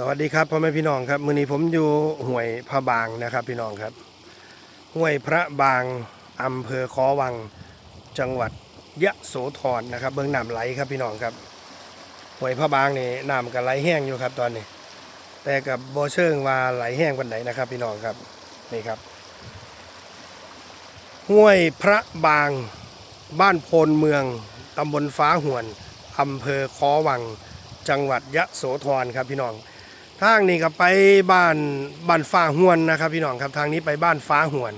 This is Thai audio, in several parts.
สวัสดีครับพ่อแม่พี่น้องครับมื้อนี้ผมอยู่ห้วยพระบางนะครับพี่น้องครับห้วยพระบางอำเภอคอวังจังหวัดยะโสธรนะครับ เบื้องน้ำไหลครับพี่น้องครับห้วยพระบางนี่น้ำก็ไหลแห้งอยู่ครับตอนนี้ แต่กับโบเชิงว่าไหลแห้งวันไหนนะครับ พี่น้องครับนี่ครับห้วยพระบางบ้านโพนเมืองตำบลฟ้าห่วนอำเภอคอวังจังหวัดยะโสธรครับพี่น้อง ทางนี้ก็ไปบ้านบ้านฟ้าหวนนะครับ พี่น้องครับทางนี้ไปบ้านฟ้าหวน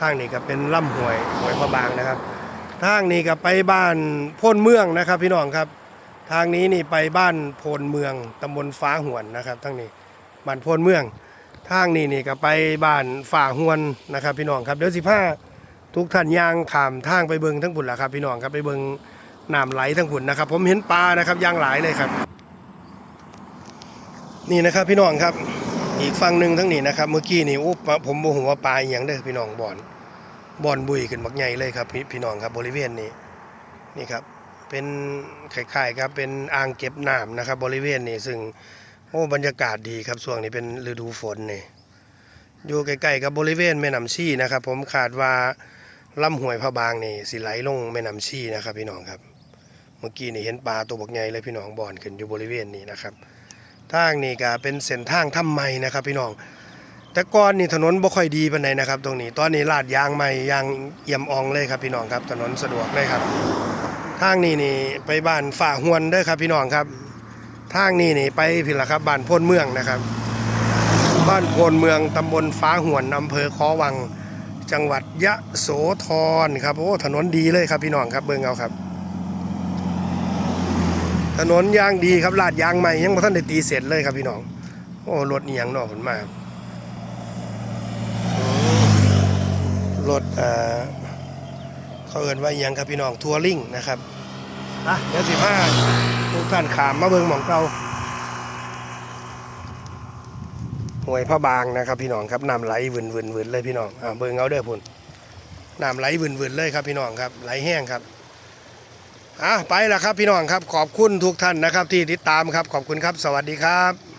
ทางนี้ก็เป็นล่ำหวยหวยพระบางนะครับ ทางนี้ก็ไปบ้านโพนเมืองนะครับ พี่น้องครับ ทางนี้นี่ไปบ้านโพนเมืองตำบลฟ้าหวนนะครับทางนี้บ้านโพนเมือง ทางนี้นี่ก็ไปบ้านฝ่าหวนนะครับ พี่น้องครับเดี๋ยวสิผ้าทุกท่านย่างขามทางไปเบิงทั้งบุญละครับ พี่น้องครับไปเบิงน้ำไหลทั้งบุญนะครับ ผมเห็นปลานะครับย่างหลายเลยครับ นี่นะครับพี่น้องครับอีกฝั่งหนึ่งทั้งนี้นะครับ เมื่อกี้นี่โอ้ผมโมโหว่าปลาอย่างเด้อพี่น้องบอนบอนบุยขึ้นบักใหญ่เลยครับพี่พี่น้องครับบริเวณนี้นี่ครับเป็นคล้ายๆครับเป็นอ่างเก็บน้ำนะครับ บริเวณนี้ซึ่งโอ้บรรยากาศดีครับช่วงนี้เป็นฤดูฝนนี่อยู่ใกล้ๆกับบริเวณแม่น้ำชีนะครับ ผมคาดว่าลำห้วยพระบางนี่สิไหลลงแม่น้ำชีนะครับ พี่น้องครับ เมื่อกี้นี่เห็นปลาตัวบักใหญ่เลยพี่น้องบอนขึ้นอยู่บริเวณนี้นะครับ ทางนี่ก็เป็นเส้นทางถ้ำใหม่นะครับพี่น้อง แต่ก่อนนี่ถนนบ่ค่อยดีปานใดนะครับ ตรงนี้ ตอนนี้ลาดยางใหม่ยางเอี่ยมอองเลยครับพี่น้องครับ ถนนสะดวกเลยครับ ทางนี้นี่ไปบ้านฝ่าหวนเด้อครับพี่น้องครับ ทางนี้นี่ไปผิดละครับบ้านโพนเมืองนะครับ บ้านโพนเมืองตำบลฟ้าหวนอำเภอคอวัง จังหวัดยะโสธรครับโอ้ถนนดีเลยครับพี่น้องครับเบิ่งเอาครับ ถนนยางดีครับลาดยางใหม่ยังบ่ทันได้ตีเสร็จเลยครับพี่น้อง โอ้รถนี่ยังเนอกผลมาอืมรถเอ่อเขาเอิ้นว่าอิหยังครับพี่น้องทัวริงนะครับอะเดี๋ยวสิพาทุกท่านขามมาเบิ่งหม่องเก่าห้วยพระบางนะครับพี่น้องครับน้ำไหลวืนวืนวืนเลยพี่น้องอ่าเบิ่งเอาเด้อพุ่นน้ำไหลวืนวืนเลยครับพี่น้องครับไหลแห้งครับ อะไปละครับพี่น้องครับขอบคุณทุกท่านนะครับที่ติดตามครับขอบคุณครับ สวัสดีครับ